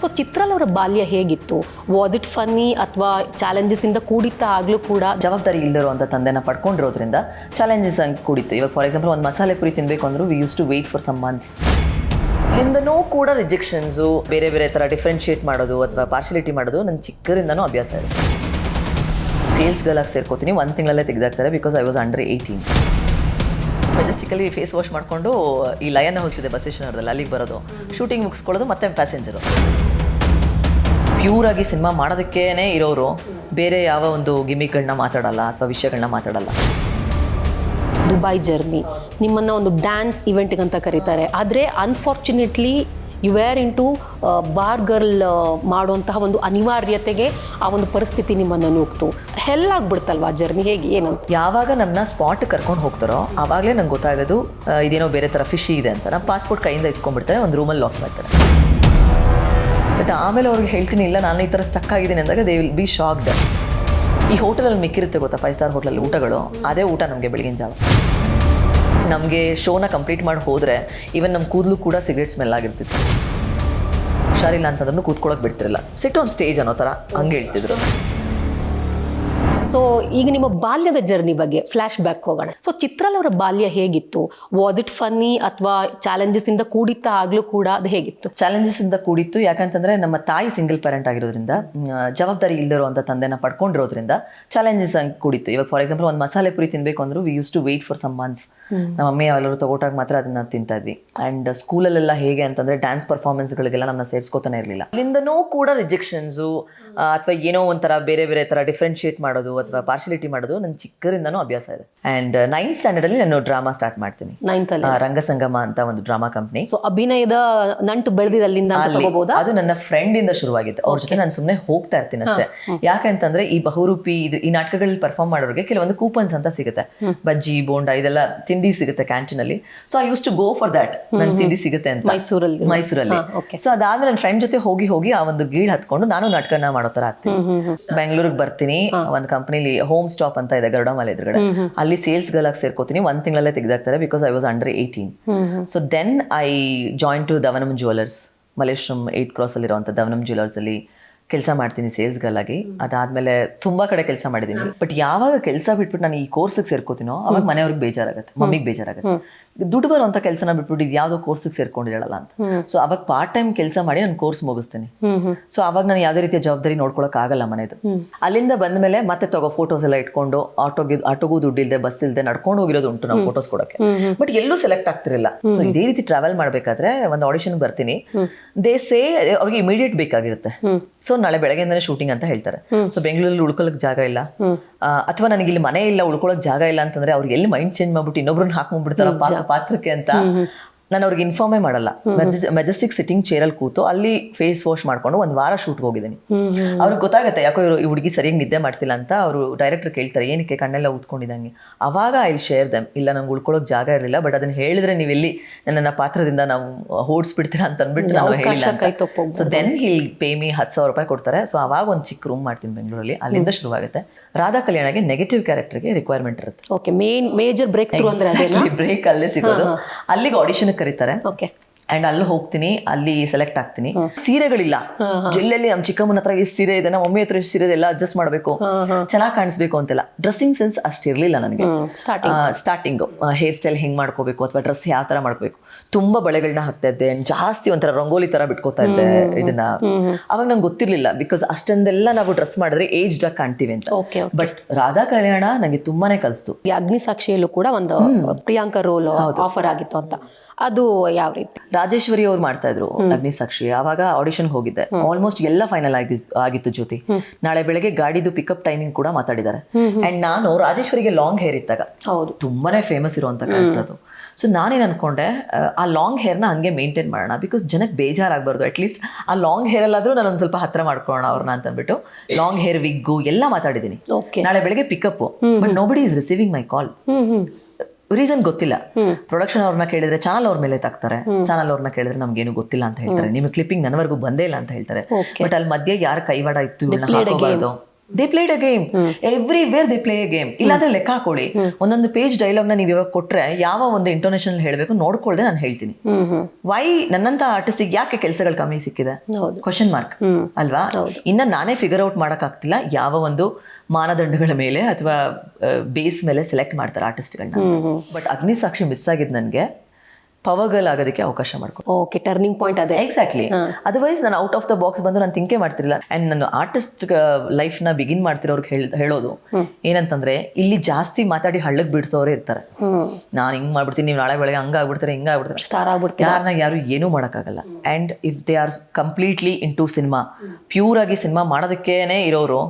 So Chitral ಅವರ ಬಾಲ್ಯ ಹೇಗಿತ್ತು? ವಾಸ್ ಇಟ್ ಫನ್ನಿ ಅಥವಾ ಚಾಲೆಂಜಸ್ ಇಂದ ಕೂಡಿತ್ತ ಆಗ್ಲೂ ಕೂಡ? ಜವಾಬ್ದಾರಿ ಇಲ್ಲದಿರುವಂಥ ತಂದೆನ ಪಡ್ಕೊಂಡಿರೋದ್ರಿಂದ ಚಾಲೆಂಜಸ್ ಹಂಗೆ ಕೂಡಿತ್ತು. ಇವಾಗ ಫಾರ್ ಎಕ್ಸಾಂಪಲ್ ಒಂದು ಮಸಾಲೆ ಪುರಿ ತಿನ್ನಬೇಕು ಅಂದರೂ we use to wait for some months ಇಲ್ಲಿಂದನೂ ಕೂಡ ರಿಜೆಕ್ಷನ್ಸು ಬೇರೆ ಬೇರೆ ಥರ ಡಿಫ್ರೆನ್ಷಿಯೇಟ್ ಮಾಡೋದು ಅಥವಾ ಪಾರ್ಶಿಯಾಲಿಟಿ ಮಾಡೋದು ನನ್ನ ಚಿಕ್ಕರಿಂದನೂ ಅಭ್ಯಾಸ ಇದೆ. ಸೇಲ್ಸ್ ಗರ್ಲಾಗಿ ಸೇರ್ಕೋತೀನಿ ಒಂದು ತಿಂಗಳಲ್ಲೇ ತೆಗೆದಾಕ್ತಾರೆ because I was under eighteen majestically face wash ಮಾಡಿಕೊಂಡು ಈ ಲಯನ್ ಹೌಸ್ ಇದೆ ಬಸ್ ಸ್ಟೇಷನ್ ಅಲ್ಲಿಗೆ ಬರೋದು. ಶೂಟಿಂಗ್ ಮುಗಿಸ್ಕೊಳ್ಳೋದು ಮತ್ತೆ ಪ್ಯಾಸೆಂಜರು ಪ್ಯೂರಾಗಿ ಸಿನಿಮಾ ಮಾಡೋದಕ್ಕೇನೆ ಇರೋರು ಬೇರೆ ಯಾವ ಒಂದು ಗಿಮಿಕ್ಗಳನ್ನ ಮಾತಾಡಲ್ಲ ಅಥವಾ ವಿಷಯಗಳನ್ನ ಮಾತಾಡಲ್ಲ. Dubai journey. ನಿಮ್ಮನ್ನ ಒಂದು ಡ್ಯಾನ್ಸ್ ಇವೆಂಟ್ಗೆ ಅಂತ ಕರೀತಾರೆ. ಆದರೆ unfortunately you were in to bar girl ಮಾಡುವಂತಹ ಒಂದು ಅನಿವಾರ್ಯತೆಗೆ ಆ ಒಂದು ಪರಿಸ್ಥಿತಿ ನಿಮ್ಮನ್ನು ನೋಕ್ತು ಹೆಲ್ ಆಗ್ಬಿಡ್ತಲ್ವಾ ಜರ್ನಿ? ಹೇಗೆ? ಏನಂತ? ಯಾವಾಗ ನನ್ನ ಸ್ಪಾಟ್ ಕರ್ಕೊಂಡು ಹೋಗ್ತಾರೋ ಆವಾಗಲೇ ನಂಗೆ ಗೊತ್ತಾಗೋದು ಇದೇನೋ ಬೇರೆ ಥರ ಫಿಶಿ ಇದೆ ಅಂತ. ನಮ್ಮ ಪಾಸ್ಪೋರ್ಟ್ ಕೈಯಿಂದ ಇಸ್ಕೊಂಡ್ಬಿಡ್ತಾರೆ ಒಂದು ರೂಮಲ್ಲಿ ಲಾಕ್ ಮಾಡ್ತಾರೆ ಬಟ್ ಆಮೇಲೆ ಅವ್ರಿಗೆ ಹೇಳ್ತೀನಿ, ಇಲ್ಲ, ನಾನು ಈ ಥರ ಸ್ಟಕ್ ಆಗಿದ್ದೀನಿ ಅಂದಾಗ ದೇ ವಿಲ್ ಬಿ ಶಾಕ್ಡ್ ಈ ಹೋಟೆಲಲ್ಲಿ ಮಿಕ್ಕಿರುತ್ತೆ ಗೊತ್ತಾ ಫೈವ್ ಸ್ಟಾರ್ ಹೋಟೆಲಲ್ಲಿ ಊಟಗಳು. ಅದೇ ಊಟ ನಮಗೆ ಬೆಳಗಿನ ಜಾವ. ನಮಗೆ ಶೋನ ಕಂಪ್ಲೀಟ್ ಮಾಡಿ ಹೋದರೆ ಈವನ್ ನಮ್ಮ ಕೂದಲು ಕೂಡ ಸಿಗರೇಟ್ ಸ್ಮೆಲ್ ಆಗಿರ್ತಿತ್ತು. ಹುಷಾರಿಲ್ಲ ಅಂತಂದ್ರೂ ಕೂತ್ಕೊಳ್ಳೋಕೆ ಬಿಡ್ತಿರಲ್ಲ. ಸಿಟ್ ಆನ್ ಸ್ಟೇಜ್ ಅನ್ನೋ ಥರ ಹಂಗೆ ಹೇಳ್ತಿದ್ರು. ಸೊ ಈಗ ನಿಮ್ಮ ಬಾಲ್ಯದ ಜರ್ನಿ ಬಗ್ಗೆ ಫ್ಲಾಶ್ ಬ್ಯಾಕ್ ಹೋಗೋಣ. ಸೊ ಚಿತ್ರಲ್ ಅವರ ಬಾಲ್ಯ ಹೇಗಿತ್ತು? ವಾಸ್ ಇಟ್ ಫನ್ನಿ ಅಥವಾ ಚಾಲೆಂಜಸ್ ಇಂದ ಕೂಡಿತ್ತ ಆಗ್ಲೂ ಕೂಡ ಅದು ಹೇಗಿತ್ತು? ಚಾಲೆಂಜಸ್ ಇಂದ ಕೂಡಿತ್ತು. ಯಾಕಂತಂದ್ರೆ ನಮ್ಮ ತಾಯಿ ಸಿಂಗಲ್ ಪೇರೆಂಟ್ ಆಗಿರೋದ್ರಿಂದ ಜವಾಬ್ದಾರಿ ಇಲ್ಲದಿರುವಂಥ ತಂದೆನ ಪಡ್ಕೊಂಡಿರೋದ್ರಿಂದ ಚಾಲೆಂಜಸ್ ಹಂಗೆ ಕೂಡಿತ್ತು. ಇವಾಗ ಫಾರ್ ಎಕ್ಸಾಂಪಲ್ ಒಂದು ಮಸಾಲೆ ಪುರಿ ತಿನ್ಬೇಕು ಅಂದ್ರು we use to wait for some months ನಮ್ಮ ಮಮ್ಮಿ ಎಲ್ಲರೂ ತಗೋಟಾಗ ಮಾತ್ರ ಅದನ್ನ ತಿಂತಾ ಇದ್ವಿ. ಅಂಡ್ ಸ್ಕೂಲಲ್ಲೆಲ್ಲ ಹೇಗೆ ಅಂತಂದ್ರೆ ಡ್ಯಾನ್ಸ್ ಪರ್ಫಾರ್ಮೆನ್ಸ್ಗಳಿಗೆಲ್ಲ ನಮ್ಮನ್ನ ಸೇರಿಸ್ಕೋತಾನೆ ಇರಲಿಲ್ಲ. ಅಲ್ಲಿಂದನೂ ಕೂಡ ರಿಜೆಕ್ಷನ್ಸು ಅಥವಾ ಏನೋ ಒಂಥರ ಬೇರೆ ಬೇರೆ ಥರ ಡಿಫ್ರೆನ್ಶಿಯೇಟ್ ಮಾಡೋದು ಅಥವಾ ಪಾರ್ಶಿಯಾಲಿಟಿ ಮಾಡೋದು ನನ್ನ ಚಿಕ್ಕರಿಂದನೂ ಅಭ್ಯಾಸ ಇದೆ. ಆ್ಯಂಡ್ ನೈನ್ತ್ ಸ್ಟ್ಯಾಂಡರ್ಡಲ್ಲಿ ನಾನು ಡ್ರಾಮಾ ಸ್ಟಾರ್ಟ್ ಮಾಡ್ತೀನಿ. ನೈನ್ತ್ ಅಲ್ಲಿ. ರಂಗಸಂಗಮ ಅಂತ ಒಂದು ಡ್ರಾಮಾ ಕಂಪ್ನಿ ಸೊ ಅಭಿನಯದ ನಂಟು ಬೆಳೆದಿದೆ ಅಲ್ಲಿಂದ ಅಂತ. ತಗೋಬಹುದಾ? ಅದು ನನ್ನ ಫ್ರೆಂಡ್ ಇಂದ ಶುರುವಾಗಿತ್ತು. ಅವ್ರ ಜೊತೆ ನಾನು ಸುಮ್ಮನೆ ಹೋಗ್ತಾ ಇರ್ತೀನಿ ಅಷ್ಟೇ. ಯಾಕಂತಂದ್ರೆ ಈ ಬಹುರೂಪಿ ಇದು ಈ ನಾಟಕಗಳಲ್ಲಿ ಪರ್ಫಾರ್ಮ್ ಮಾಡೋರಿಗೆ ಕೆಲವೊಂದು ಕೂಪನ್ಸ್ ಅಂತ ಸಿಗುತ್ತೆ. ಬಜ್ಜಿ ಬೋಂಡ ಇದೆಲ್ಲ ತಿಂಡಿ ಸಿಗುತ್ತೆ ಕ್ಯಾಂಟೀನ್ ಅಲ್ಲಿ. So I use to go for that ನನ್ ತಿಂಡಿ ಸಿಗುತ್ತೆ ಅಂತ. ಮೈಸೂರಲ್ಲಿ. ಮೈಸೂರಲ್ಲಿ. ಸೊ ಅದಾದ್ಮೇಲೆ ನನ್ನ ಫ್ರೆಂಡ್ ಜೊತೆ ಹೋಗಿ ಹೋಗಿ ಆ ಒಂದು ಗೀಳ್ ಹತ್ಕೊಂಡು ನಾನು ನಾಟಕನ ಮಾಡೋ ತರ ಆಗ್ತೀನಿ. ಬೆಂಗಳೂರಿಗೆ ಬರ್ತೀನಿ. ಒಂದು ಕಂಪ್ನಿಲಿ ಹೋಮ್ ಸ್ಟಾಪ್ ಅಂತ ಇದೆ ಗರುಡಮಲೆ ಎದುರುಗಡೆ. ಅಲ್ಲಿ ಸೇಲ್ಸ್ ಗರ್ಲ್ ಆಗಿ ಸೇರ್ಕೋತೀನಿ ಒಂದ್ ತಿಂಗಳಲ್ಲೇ ತೆಗೆದಾಗ್ತಾರೆ because I was under eighteen so then I join to Davanam jewellers Malleshwaram eight cross ಅಲ್ಲಿರುವಂಥ ದವನಂ ಜ್ಯುವೆಲರ್ಸ್ ಅಲ್ಲಿ ಕೆಲಸ ಮಾಡ್ತೀನಿ ಸೇಲ್ಸ್ ಗರ್ಲ್ ಆಗಿ ಅದಾದ್ಮೇಲೆ ತುಂಬಾ ಕಡೆ ಕೆಲಸ ಮಾಡಿದ್ದೀನಿ. ಬಟ್ ಯಾವಾಗ ಕೆಲಸ ಬಿಟ್ಬಿಟ್ಟು ನಾನು ಈ ಕೋರ್ಸಿಗೆ ಸೇರ್ಕೋತೀನೋ ಅವಾಗ ಮನೆಯವ್ರಿಗೆ ಬೇಜಾರಾಗುತ್ತೆ ಮಮ್ಮಿಗೆ ಬೇಜಾರಾಗುತ್ತೆ. ದುಡ್ಡು ಬರುವಂತ ಕೆಲಸನ ಬಿಟ್ಬಿಟ್ಟು ಇದು ಯಾವುದೋ ಕೋರ್ಸಿಗೆ ಸೇರ್ಕೊಂಡಿರಲ್ಲ ಅಂತ. ಸೊ ಅವಾಗ ಪಾರ್ಟ್ ಟೈಮ್ ಕೆಲಸ ಮಾಡಿ ನಾನು ಕೋರ್ಸ್ ಮುಗಿಸ್ತೀನಿ. ಸೊ ಅವಾಗ ನಾನು ಯಾವುದೇ ರೀತಿಯ ಜವಾಬ್ದಾರಿ ನೋಡ್ಕೊಳಕ್ ಆಗಲ್ಲ ಮನೆದು. ಅಲ್ಲಿಂದ ಬಂದ ಮೇಲೆ ಮತ್ತೆ ತಗೋ ಫೋಟೋಸ್ ಎಲ್ಲ ಇಟ್ಕೊಂಡು ಆಟೋಗೆ ಆಟೋಗೂ ದುಡ್ಡು ಇಲ್ಲದೆ ಬಸ್ ಇಲ್ಲದೆ ನಡ್ಕೊಂಡು ಹೋಗಿರೋದು ಉಂಟು ನಾವು ಫೋಟೋಸ್ ಕೊಡಕ್ಕೆ. ಬಟ್ ಎಲ್ಲೂ ಸೆಲೆಕ್ಟ್ ಆಗ್ತಿರಲಿಲ್ಲ. ಸೊ ಇದೇ ರೀತಿ ಟ್ರಾವೆಲ್ ಮಾಡ್ಬೇಕಾದ್ರೆ ಒಂದು ಆಡಿಷನ್ ಬರ್ತೀನಿ. ದೇ ಸೇ ಅವ್ರಿಗೆ ಇಮಿಡಿಯೇಟ್ ಬೇಕಾಗಿರುತ್ತೆ. ಸೊ ನಾಳೆ ಬೆಳಗ್ಗೆಯಿಂದನೇ ಶೂಟಿಂಗ್ ಅಂತ ಹೇಳ್ತಾರೆ. ಸೊ ಬೆಂಗಳೂರಲ್ಲಿ ಉಳ್ಕೊಳಕ್ ಜಾಗ ಇಲ್ಲ. ಅಥವಾ ನನಗೆ ಇಲ್ಲಿ ಮನೆ ಇಲ್ಲ ಉಳ್ಕೊಳ್ಳೋಕೆ ಜಾಗ ಇಲ್ಲ ಅಂತಂದ್ರೆ ಅವ್ರಿಗೆ ಎಲ್ಲಿ ಮೈಂಡ್ ಚೇಂಜ್ ಮಾಡ್ಬಿಟ್ಟು ಇನ್ನೊಬ್ರನ್ನ ಹಾಕೊಂಡ್ಬಿಡ್ತಾರ ಪಾತ್ರಕ್ಕೆ ಅಂತ ನಾನು ಅವ್ರಿಗೆ ಇನ್ಫಾರ್ಮೇ ಮಾಡಲ್ಲ. ಮೆಜೆಸ್ಟಿಕ್ ಸಿಟ್ಟಿಂಗ್ ಚೇರಲ್ಲಿ ಕೂತು ಅಲ್ಲಿ ಫೇಸ್ ವಾಶ್ ಮಾಡ್ಕೊಂಡು ಒಂದು ವಾರ ಶೂಟ್ಗೆ ಹೋಗಿದ್ದೀನಿ. ಅವ್ರಿಗೆ ಗೊತ್ತಾಗುತ್ತೆ ಯಾಕೋ ಇವರು ಈ ಹುಡುಗಿ ಸರಿಯಾಗಿ ನಿದ್ದೆ ಮಾಡ್ತಿಲ್ಲ ಅಂತ ಅವರು ಡೈರೆಕ್ಟರ್ ಕೇಳ್ತಾರೆ ಏನಕ್ಕೆ ಕಣ್ಣೆಲ್ಲ ಊದ್ಕೊಂಡಿದ್ದಂಗೆ ಅವಾಗ ಐ ಶೇರ್ ದಮ್ ಇಲ್ಲ ನಂಗೆ ಉಳ್ಕೊಳ್ಳೋಕೆ ಜಾಗ ಇರಲಿಲ್ಲ ಬಟ್ ಅದನ್ನ ಹೇಳಿದ್ರೆ ನೀವೆಲ್ಲಿ ನನ್ನ ಪಾತ್ರದಿಂದ ನಾವು ಓಡಿಸ್ಬಿಡ್ತೀರಾ ಅಂತ ಅಂದ್ಬಿಟ್ಟು ನಾನು ಹೇಳಿಲ್ಲ so then he'll pay me ಹತ್ತು ಸಾವಿರ ರೂಪಾಯಿ ಕೊಡ್ತಾರೆ. ಸೊ ಅವಾಗ ಒಂದು ಚಿಕ್ಕ ರೂಮ್ ಮಾಡ್ತೀನಿ ಬೆಂಗಳೂರಲ್ಲಿ. ಅಲ್ಲಿಂದ ಶುರುವಾಗುತ್ತೆ. ರಾಧಾ ಕಲ್ಯಾಣಗೆ ನೆಗೆಟಿವ್ ಕ್ಯಾರೆಕ್ಟರ್ಗೆ ರಿಕ್ವೈರ್ಮೆಂಟ್ ಇರುತ್ತೆ. ಓಕೆ ಮೇನ್ ಮೇಜರ್ ಬ್ರೇಕ್ ಅಂದ್ರೆ ಬ್ರೇಕ್ ಅಲ್ಲೇ ಸಿಗೋದು. ಅಲ್ಲಿಗೆ ಆಡಿಷನ್ ಕರೀತಾರೆ. ಓಕೆ ಅಂಡ್ ಅಲ್ಲಿ ಹೋಗ್ತೀನಿ ಅಲ್ಲಿ ಸೆಲೆಕ್ಟ್ ಆಗ್ತೀನಿ. ಸೀರೆಗಳಿಲ್ಲ. ಎಲ್ಲೆಲ್ಲಿ ನಮ್ಮ ಚಿಕ್ಕಮ್ಮನ ಹತ್ರ ಎಷ್ಟು ಸೀರೆ ಇದೆ ನಮ್ಮ ಮಮ್ಮಿ ಹತ್ರ ಎಷ್ಟು ಸೀರೆ ಇದೆ ಎಲ್ಲ ಅಡ್ಜಸ್ಟ್ ಮಾಡಬೇಕು. ಚೆನ್ನಾಗಿ ಕಾಣಿಸ್ಬೇಕು ಅಂತೆಲ್ಲ. ಡ್ರೆಸ್ಸಿಂಗ್ ಸೆನ್ಸ್ ಅಷ್ಟಿರಲಿಲ್ಲ ನನಗೆ. ಸ್ಟಾರ್ಟಿಂಗ್ ಹೇರ್ ಸ್ಟೈಲ್ ಹೆಂಗ್ ಮಾಡ್ಕೋಬೇಕು ಅಥವಾ ಡ್ರೆಸ್ ಯಾವ ತರ ಮಾಡ್ಕೋಬೇಕು ತುಂಬಾ ಬಳೆಗಳನ್ನ ಹಾಕ್ತಾ ಇದ್ದೆ. ಜಾಸ್ತಿ ಒಂಥರ ರಂಗೋಲಿ ತರ ಬಿಟ್ಕೋತಾ ಇದ್ದೆ ಇದನ್ನ. ಅವಾಗ ನಂಗೆ ಗೊತ್ತಿರ್ಲಿಲ್ಲ ಬಿಕಾಸ್ ಅಷ್ಟೊಂದೆಲ್ಲ ನಾವು ಡ್ರೆಸ್ ಮಾಡಿದ್ರೆ ಏಜ್ ಆಗಿ ಕಾಣ್ತೀವಿ ಅಂತ. ಬಟ್ ರಾಧಾ ಕಲ್ಯಾಣ ನಂಗೆ ತುಂಬಾನೇ ಕಲಿಸ್ತು. ಈ ಅಗ್ನಿ ಸಾಕ್ಷಿಯಲ್ಲೂ ಕೂಡ ಒಂದು ಪ್ರಿಯಾಂಕಾ ರೋಲ್ ಆಫರ್ ಆಗಿತ್ತು ಅಂತ. ಅದು ಯಾವ ರೀತಿ? ರಾಜೇಶ್ವರಿ ಅವ್ರು ಮಾಡ್ತಾ ಇದ್ರು ಅಗ್ನಿ ಸಾಕ್ಷಿ ಆವಾಗ ಆಡಿಷನ್ ಹೋಗಿದ್ದೆ. ಆಲ್ಮೋಸ್ಟ್ ಎಲ್ಲ ಫೈನಲ್ ಆಗಿ ಆಗಿತ್ತು ಜ್ಯೋತಿ. ನಾಳೆ ಬೆಳಗ್ಗೆ ಗಾಡಿದು ಪಿಕಪ್ ಟೈಮಿಂಗ್ ಕೂಡ ಮಾತಾಡಿದ್ದಾರೆ. ಅಂಡ್ ನಾನು ರಾಜೇಶ್ವರಿಗೆ ಲಾಂಗ್ ಹೇರ್ ಇದ್ದಾಗ ಹೌದು. ತುಂಬಾನೇ ಫೇಮಸ್ ಇರುವಂತ ಕ್ಯಾರೆಕ್ಟರ್ ಅದು. ಸೊ ನಾನೇನು ಅನ್ಕೊಂಡೆ ಆ, ಲಾಂಗ್ ಲಾಂಗ್ ಹೇರ್ನ ಹಂಗೆ ಮೇಂಟೈನ್ ಮಾಡೋಣ. ಬಿಕಾಸ್ ಜನಕ್ಕೆ ಬೇಜಾರಾಗಬಾರ್ದು. ಅಟ್ಲೀಸ್ಟ್ ಆ ಲಾಂಗ್ ಹೇರ್ ಅಲ್ಲಾದ್ರೂ ನಾನು ಒಂದು ಸ್ವಲ್ಪ ಹತ್ರ ಮಾಡ್ಕೊಳ್ಳೋಣ ಅವ್ರನ್ನ ಅಂತ ಅಂದ್ಬಿಟ್ಟು ಲಾಂಗ್ ಹೇರ್ ವಿಗ್ಗು ಎಲ್ಲ ಮಾತಾಡಿದ್ದೀನಿ. ನಾಳೆ ಬೆಳಗ್ಗೆ pickup but nobody is receiving my call reason ಗೊತ್ತಿಲ್ಲ. ಪ್ರೊಡಕ್ಷನ್ ಅವ್ರನ್ನ ಕೇಳಿದ್ರೆ ಚಾನಲ್ ಅವ್ರ ಮೇಲೆ ತಾಕ್ತಾರೆ. ಚಾನಲ್ ಅವ್ರನ್ನ ಕೇಳಿದ್ರೆ ನಮ್ಗೇನು ಗೊತ್ತಿಲ್ಲ ಅಂತ ಹೇಳ್ತಾರೆ. ನಿಮ್ಗೆ ಕ್ಲಿಪ್ಪಿಂಗ್ ನನವರೆಗೂ ಬಂದೇ ಇಲ್ಲ ಅಂತ ಹೇಳ್ತಾರೆ. ಬಟ್ ಅಲ್ಲಿ ಮಧ್ಯೆ ಯಾರ ಕೈವಾಡ ಇತ್ತು ಇವಳನ್ನ ಹಾಕೋಬಾರ್ದು? They played a game everywhere they play a game ಇಲ್ಲಾಂದ್ರೆ ಲೆಕ್ಕ ಹಾಕೊಳ್ಳಿ ಒಂದೊಂದು ಪೇಜ್ ಡೈಲಾಗ್ನ ನೀವು ಇವಾಗ ಕೊಟ್ರೆ ಯಾವ ಒಂದು ಇಂಟೋನೇಷನ್ ಹೇಳಬೇಕು ನೋಡ್ಕೊಳ್ದೆ ನಾನು ಹೇಳ್ತೀನಿ. ವೈ ನನ್ನಂತ ಆರ್ಟಿಸ್ಟಿಗೆ ಯಾಕೆ ಕೆಲಸಗಳು ಕಮ್ಮಿ ಸಿಕ್ಕಿದೆ? ಕ್ವಶನ್ ಮಾರ್ಕ್ ಅಲ್ವಾ? ಇನ್ನ ನಾನೇ ಫಿಗರ್ ಔಟ್ ಆಗ್ತಿಲ್ಲ ಯಾವ ಒಂದು ಮಾನದಂಡಗಳ ಮೇಲೆ ಅಥವಾ ಬೇಸ್ ಮೇಲೆ ಸೆಲೆಕ್ಟ್ ಮಾಡ್ತಾರೆ ಆರ್ಟಿಸ್ಟ್ಗಳನ್ನ ಬಟ್ ಅಗ್ನಿ ಸಾಕ್ಷಿ ಮಿಸ್ ಆಗಿದ್ ನನಗೆ ಪವರ್ ಗರ್ಲ್ ಆಗೋದಕ್ಕೆ ಅವಕಾಶ ಮಾಡ್ಕೊಂಡು ಓಕೆ ಟರ್ನಿಂಗ್ ಪಾಯಿಂಟ್ ಅದೇ. ಎಕ್ಸಾಕ್ಟ್ಲಿ ಅದರ್ವೈಸ್ ನಾನು ಔಟ್ ಆಫ್ ದ ಬಾಕ್ಸ್ ಬಂದು ನಾನು ತಿಂಕೆ ಮಾಡ್ತಿರಲಿಲ್ಲ. ಅಂಡ್ ನಾನು ಆರ್ಟಿಸ್ಟ್ ಲೈಫ್ನ ಬಿಗಿನ್ ಮಾಡ್ತಿರೋರ್ಗೆ ಹೇಳ್ ಹೇಳೋದು ಏನಂತಂದ್ರೆ ಇಲ್ಲಿ ಜಾಸ್ತಿ ಮಾತಾಡಿ ಹಳ್ಳಕ್ ಬಿಡಿಸೋರೇ ಇರ್ತಾರೆ. ನಾನು ಹಿಂಗ್ ಮಾಡ್ಬಿಡ್ತೀನಿ ನೀವು ನಾಳೆ ಬೆಳಗ್ಗೆ ಹಂಗ ಆಗ್ಬಿಡ್ತಾರೆ ಹಿಂಗ ಆಗ್ಬಿಡ್ತಾರೆ. ಸ್ಟಾರ್ ಆಗ್ಬಿಡ್ತಾರೆ? ಯಾರನ್ನ ಯಾರು ಏನೂ ಮಾಡೋಕ್ಕಾಗಲ್ಲ. And if they are completely into cinema pure ಆಗಿ ಸಿನಿಮಾ ಮಾಡೋದಕ್ಕೇನೆ ಇರೋರು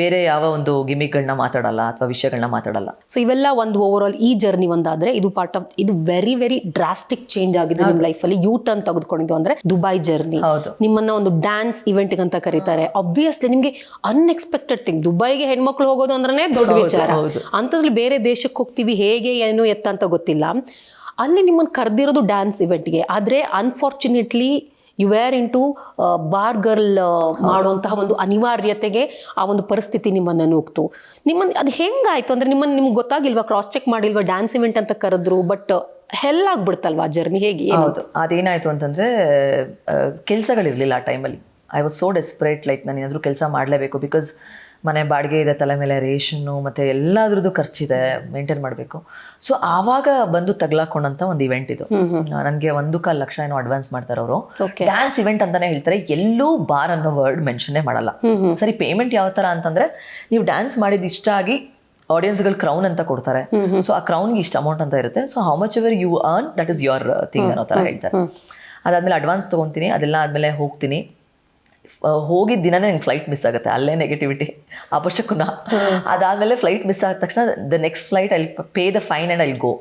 ಬೇರೆ ಯಾವ ಒಂದು ಗಿಮಿಕ್ಗಳನ್ನ ಮಾತಾಡಲ್ಲ ಅಥವಾ ವಿಷಯಗಳನ್ನ ಮಾತಾಡಲ್ಲ. ಸೊ ಇವೆಲ್ಲ ಒಂದು ಓವರ್ ಆಲ್ ಈ ಜರ್ನಿ ಒಂದಾದ್ರೆ ಇದು ಪಾರ್ಟ್ ಆಫ್ ಇದು ವೆರಿ ವೆರಿ ಡ್ರಾಸ್ಟಿಕ್ ಚೇಂಜ್ ಆಗಿದೆ ನಿಮ್ಮ ಲೈಫಲ್ಲಿ ಯೂ ಟರ್ನ್ ತೆಗೆದುಕೊಂಡಿದ್ದು ಅಂದ್ರೆ ದುಬೈ ಜರ್ನಿ ಹೌದು. ನಿಮ್ಮನ್ನ ಒಂದು ಡ್ಯಾನ್ಸ್ ಇವೆಂಟ್ ಅಂತ ಕರೀತಾರೆ. ಅಬ್ವಿಯಸ್ಲಿ ನಿಮ್ಗೆ ಅನ್ಎಕ್ಸ್ಪೆಕ್ಟೆಡ್ ಥಿಂಗ್ ದುಬೈಗೆ ಹೆಣ್ಮಕ್ಳು ಹೋಗೋದು ಅಂದ್ರೆ ದೊಡ್ಡ ವಿಚಾರ. ಅಂತದ್ರಲ್ಲಿ ಅಂಥದ್ರಲ್ಲಿ ಬೇರೆ ದೇಶಕ್ಕೆ ಹೋಗ್ತೀವಿ ಹೇಗೆ ಏನು ಎತ್ತ ಅಂತ ಗೊತ್ತಿಲ್ಲ. ಅಲ್ಲಿ ನಿಮ್ಮನ್ನು ಕರೆದಿರೋದು ಡ್ಯಾನ್ಸ್ ಇವೆಂಟ್ಗೆ ಆದರೆ unfortunately you were into bar girl ಮಾಡುವಂತಹ ಒಂದು ಅನಿವಾರ್ಯತೆಗೆ ಆ ಒಂದು ಪರಿಸ್ಥಿತಿ ನಿಮ್ಮನ್ನು ನೂಕ್ತು ನಿಮ್ಮನ್ನು ಅದು ಹೆಂಗಾಯ್ತು ಅಂದ್ರೆ ನಿಮ್ಮನ್ನು ನಿಮ್ಗೆ ಗೊತ್ತಾಗಿಲ್ವಾ? ಕ್ರಾಸ್ ಚೆಕ್ ಮಾಡಿಲ್ವಾ? ಡ್ಯಾನ್ಸ್ ಇವೆಂಟ್ ಅಂತ ಕರೆದ್ರು ಬಟ್ ಹೆಲ್ ಆಗ್ಬಿಡ್ತಲ್ವಾ ಜರ್ನಿ ಹೇಗೆ? ಹೌದು. ಅದೇನಾಯ್ತು ಅಂತಂದ್ರೆ ಕೆಲಸಗಳಿರಲಿಲ್ಲ ಆ ಟೈಮಲ್ಲಿ I was so desperate like ನಾನು ಏನಾದರೂ ಕೆಲಸ ಮಾಡಲೇಬೇಕು ಬಿಕಾಸ್ ಮನೆ ಬಾಡಿಗೆ ಇದೆ ತಲೆ ಮೇಲೆ ರೇಷನ್ನು ಮತ್ತು ಎಲ್ಲದ್ರದ್ದು ಖರ್ಚಿದೆ ಮೇಂಟೈನ್ ಮಾಡಬೇಕು. ಸೊ ಆವಾಗ ಬಂದು ತಗ್ಲಾಕೊಂಡಂತ ಒಂದು ಇವೆಂಟ್ ಇದು. ನನಗೆ ಒಂದು ಕಾಲು ಲಕ್ಷ ಏನೋ ಅಡ್ವಾನ್ಸ್ ಮಾಡ್ತಾರೆ ಅವರು. ಡ್ಯಾನ್ಸ್ ಇವೆಂಟ್ ಅಂತಾನೆ ಹೇಳ್ತಾರೆ ಎಲ್ಲೂ ಬಾರ್ ಅನ್ನೋ ವರ್ಡ್ ಮೆನ್ಷನ್ನೇ ಮಾಡಲ್ಲ. ಸರಿ ಪೇಮೆಂಟ್ ಯಾವ ಥರ ಅಂತಂದ್ರೆ ನೀವು ಡ್ಯಾನ್ಸ್ ಮಾಡಿದ ಇಷ್ಟ ಆಗಿ ಆಡಿಯನ್ಸ್ಗಳು ಕ್ರೌನ್ ಅಂತ ಕೊಡ್ತಾರೆ. ಸೊ ಆ ಕ್ರೌನ್ಗೆ ಇಷ್ಟು ಅಮೌಂಟ್ ಅಂತ ಇರುತ್ತೆ. So how much ever you earn that is your thing ಅನ್ನೋ ಥರ ಹೇಳ್ತಾರೆ. ಅದಾದ್ಮೇಲೆ ಅಡ್ವಾನ್ಸ್ ತೊಗೊತೀನಿ ಅದೆಲ್ಲ ಆದಮೇಲೆ ಹೋಗ್ತೀನಿ. ಹೋಗಿದ್ದ ದಿನನೇ ನಂಗೆ ಫ್ಲೈಟ್ ಮಿಸ್ ಆಗುತ್ತೆ. ಅಲ್ಲೇ ನೆಗೆಟಿವಿಟಿ ಅಪಶಕುನ ಅದಾದಮೇಲೆ ಫ್ಲೈಟ್ ಮಿಸ್ ಆದ ತಕ್ಷಣ ದ ನೆಕ್ಸ್ಟ್ ಫ್ಲೈಟ್ ಅಲ್ಲಿ ಪೇ ದ ಫೈನ್ ಆ್ಯಂಡ್ ಅಲ್ಲಿ ಗೋ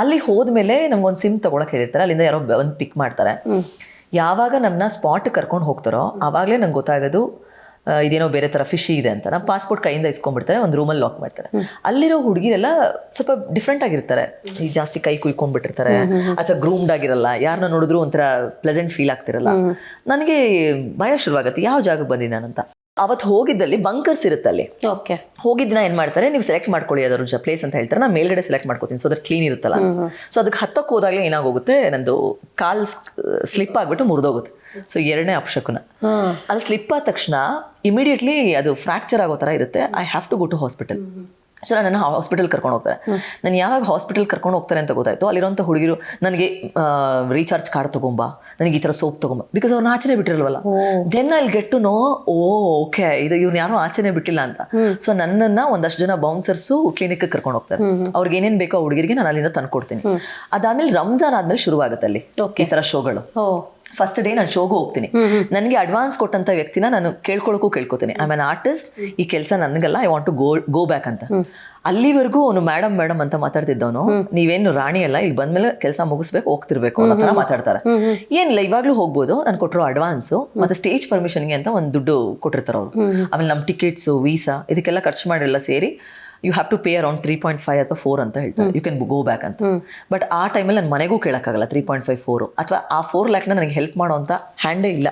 ಅಲ್ಲಿ ಹೋದ್ಮೇಲೆ ನಮ್ಗೊಂದು ಸಿಮ್ ತೊಗೊಳಕ್ಕೆ ಹೇಳಿರ್ತಾರೆ. ಅಲ್ಲಿಂದ ಯಾರೋ ಒಂದು ಪಿಕ್ ಮಾಡ್ತಾರೆ. ಯಾವಾಗ ನಮ್ಮನ್ನ ಸ್ಪಾಟ್ ಕರ್ಕೊಂಡು ಹೋಗ್ತಾರೋ ಆವಾಗಲೇ ನಂಗೆ ಗೊತ್ತಾಗೋದು ಇದೇನೋ ಬೇರೆ ಥರ ಫಿಶಿ ಇದೆ ಅಂತ. ನಮ್ಮ ಪಾಸ್ಪೋರ್ಟ್ ಕೈಯಿಂದ ಇಸ್ಕೊಂಡ್ಬಿಡ್ತಾರೆ ಒಂದು ರೂಮಲ್ಲಿ ಲಾಕ್ ಮಾಡ್ತಾರೆ ಅಲ್ಲಿರೋ ಹುಡುಗಿರೆಲ್ಲ ಸ್ವಲ್ಪ ಡಿಫ್ರೆಂಟ್ ಆಗಿರ್ತಾರೆ. ಈ ಜಾಸ್ತಿ ಕೈ ಕುಯ್ಕೊಂಡ್ಬಿಟ್ಟಿರ್ತಾರೆ ಅಥವಾ ಗ್ರೂಮ್ಡ್ ಆಗಿರಲ್ಲ ಯಾರನ್ನ ನೋಡಿದ್ರು ಒಂಥರ ಪ್ಲೆಸೆಂಟ್ ಫೀಲ್ ಆಗ್ತಿರಲ್ಲ. ನನಗೆ ಭಯ ಶುರುವಾಗುತ್ತೆ ಯಾವ ಜಾಗಕ್ಕೆ ಬಂದಿದ್ದೆ ನಾನಂತ ಅವತ್ತು ಹೋಗಿದ್ದಲ್ಲಿ ಬಂಕರ್ಸ್ ಇರುತ್ತೆ ಅಲ್ಲಿ. ಓಕೆ. ಹೋಗಿದ್ದಿನ ಏನ್ ಮಾಡ್ತಾರೆ ನೀವು ಸೆಲೆಕ್ಟ್ ಮಾಡ್ಕೊಳ್ಳಿ ಅದ್ರ ಪ್ಲೇಸ್ ಅಂತ ಹೇಳ್ತಾರೆ. ನಾನು ಮೇಲ್ಗಡೆ ಸೆಲೆಕ್ಟ್ ಮಾಡ್ಕೋತೀನಿ ಸೊ ಅದ್ರ ಕ್ಲೀನ್ ಇರುತ್ತಲ್ಲ. ಸೊ ಅದಕ್ಕೆ ಹತ್ತಕ್ಕೆ ಹೋದಾಗಲೇ ಏನಾಗೋಗುತ್ತೆ ನಂದು ಕಾಲ್ ಸ್ಲಿಪ್ ಆಗ್ಬಿಟ್ಟು ಮುರಿದೋಗುತ್ತೆ. ಸೊ ಎರಡನೇ ಅಪಶಕುನ ಅದು ಸ್ಲಿಪ್ ಆದ ತಕ್ಷಣ ಇಮಿಡಿಯೇಟ್ಲಿ ಅದು ಫ್ರಾಕ್ಚರ್ ಆಗೋ ಥರ ಇರುತ್ತೆ. I have to go to hospital so ನನ್ನ ಹಾಸ್ಪಿಟಲ್ ಕರ್ಕೊಂಡು ಹೋಗ್ತಾರೆ ನಾನು ಯಾವಾಗ ಹಾಸ್ಪಿಟಲ್ ಕರ್ಕೊಂಡು ಹೋಗ್ತಾರೆ ಅಂತ ಗೊತ್ತಾಯ್ತು. ಅಲ್ಲಿರೋಂಥ ಹುಡುಗಿರು ನನಗೆ ರೀಚಾರ್ಜ್ ಕಾರ್ಡ್ ತೊಗೊಂಬ. ನನಗೆ ಈ ಥರ ಸೋಪ್ ತೊಗೊಂಬ. ಬಿಕಾಸ್ ಅವ್ರನ್ನ ಆಚೆನೆ ಬಿಟ್ಟಿರಲ್ವಲ್ಲ. ದೆನ್ ಅಲ್ಲಿ get to know oh okay ಇದು ಇವ್ನು ಯಾರು ಆಚೆನೆ ಬಿಟ್ಟಿಲ್ಲ ಅಂತ. ಸೊ ನನ್ನನ್ನ ಒಂದಷ್ಟು ಜನ ಬೌನ್ಸರ್ಸು ಕ್ಲಿನಿಕ್ ಕರ್ಕೊಂಡು ಹೋಗ್ತಾರೆ. ಅವ್ರಿಗೆ ಏನೇನು ಬೇಕೋ ಆ ಹುಡುಗಿರಿಗೆ ನಾನು ಅಲ್ಲಿಂದ ತಂದ್ಕೊಡ್ತೀನಿ. ಅದಾದ್ಮೇಲೆ ರಂಜಾನ್ ಆದ್ಮೇಲೆ ಶುರುವಾಗುತ್ತೆ ಅಲ್ಲಿ. ಈ ತರ ಶೋಗಳು. ಫಸ್ಟ್ ಡೇ ನಾನು ಶೋಗೂ ಹೋಗ್ತೀನಿ. ನನಗೆ ಅಡ್ವಾನ್ಸ್ ಕೊಟ್ಟಂತ ವ್ಯಕ್ತಿನ ನಾನು ಕೇಳ್ಕೊಳಕ್ಕೂ ಕೇಳ್ಕೊತೀನಿ. ಐ ಆನ್ ಆರ್ಟಿಸ್ಟ್ ಈ ಕೆಲಸ ನನಗಲ್ಲ I want to go go back ಅಂತ. ಅಲ್ಲಿವರೆಗೂ ಅವನು ಮೇಡಮ್ ಮೇಡಮ್ ಅಂತ ಮಾತಾಡ್ತಿದ್ದವನು ನೀವೇನು ರಾಣಿ ಅಲ್ಲ ಇಲ್ಲಿ ಬಂದ್ಮೇಲೆ ಕೆಲಸ ಮುಗಿಸ್ಬೇಕು ಹೋಗ್ತಿರ್ಬೇಕು ಅನ್ನೋ ಥರ ಮಾತಾಡ್ತಾರೆ. ಏನಿಲ್ಲ ಇವಾಗ್ಲೂ ಹೋಗ್ಬೋದು ನಾನು ಕೊಟ್ಟಿರೋ ಅಡ್ವಾನ್ಸು ಮತ್ತೆ ಸ್ಟೇಜ್ ಪರ್ಮಿಷನ್ಗೆ ಅಂತ ಒಂದು ದುಡ್ಡು ಕೊಟ್ಟಿರ್ತಾರೆ ಅವರು. ಆಮೇಲೆ ನಮ್ಮ ಟಿಕೆಟ್ಸು ವೀಸಾ ಇದಕ್ಕೆಲ್ಲ ಖರ್ಚು ಮಾಡಿರಲ್ಲ ಸೇರಿ you have to pay around three point five ಅಥವಾ ಫೋರ್ ಅಂತ ಹೇಳ್ತಾರೆ. ಯು ಕ್ಯಾನ್ ಗೋ ಬ್ಯಾಕ್ ಅಂತ. ಬಟ್ ಆ ಟೈಮಲ್ಲಿ ನನ್ನ ಮನೆಗೂ ಕೇಳೋಕ್ಕಾಗಲ್ಲ ತ್ರೀ ಪಾಯಿಂಟ್ ಫೈವ್ ಫೋರು ಅಥವಾ ಆ ಫೋರ್ ಲ್ಯಾಕ್ನ ನನಗೆ ಹೆಲ್ಪ್ ಮಾಡೋ ಅಂತ ಹ್ಯಾಂಡೇ ಇಲ್ಲ.